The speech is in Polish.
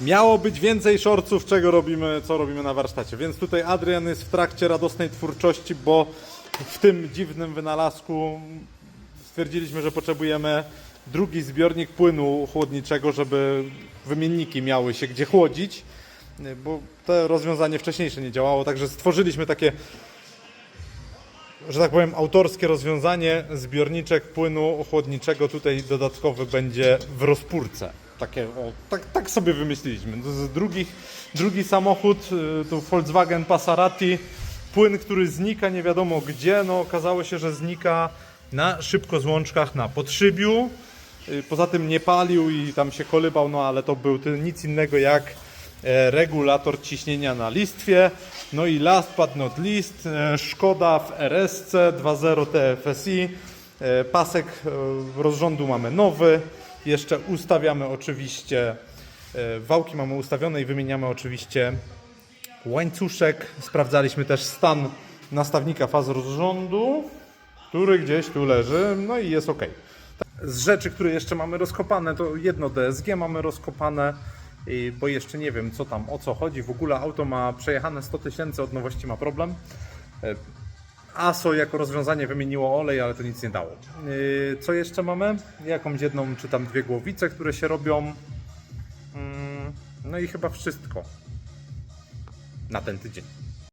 Miało być więcej shortców, czego robimy, co robimy na warsztacie. Więc tutaj Adrian jest w trakcie radosnej twórczości, bo w tym dziwnym wynalazku stwierdziliśmy, że potrzebujemy drugi zbiornik płynu chłodniczego, żeby wymienniki miały się gdzie chłodzić, bo to rozwiązanie wcześniejsze nie działało, także stworzyliśmy takie że tak powiem, autorskie rozwiązanie, zbiorniczek płynu chłodniczego tutaj dodatkowy będzie w rozpórce. Takie, o, tak, tak sobie wymyśliliśmy. To jest drugi, drugi samochód, y, to Volkswagen Passarati, płyn, który znika nie wiadomo gdzie, no okazało się, że znika na szybkozłączkach na podszybiu, Y, poza tym nie palił i tam się kolybał, no ale to był nic innego jak e, regulator ciśnienia na listwie. No i last but not least, e, Szkoda w RSC 2.0 TFSI. E, Pasek e, rozrządu mamy nowy. Jeszcze ustawiamy oczywiście, e, wałki mamy ustawione i wymieniamy oczywiście łańcuszek. Sprawdzaliśmy też stan nastawnika faz rozrządu, który gdzieś tu leży, no i jest ok. Z rzeczy, które jeszcze mamy rozkopane, to jedno DSG mamy rozkopane, bo jeszcze nie wiem co tam, o co chodzi. W ogóle auto ma przejechane 100 tysięcy, od nowości ma problem. ASO jako rozwiązanie wymieniło olej, ale to nic nie dało. Yy, Co jeszcze mamy? Jakąś jedną czy tam dwie głowice, które się robią. Mm, No i chyba wszystko na ten tydzień.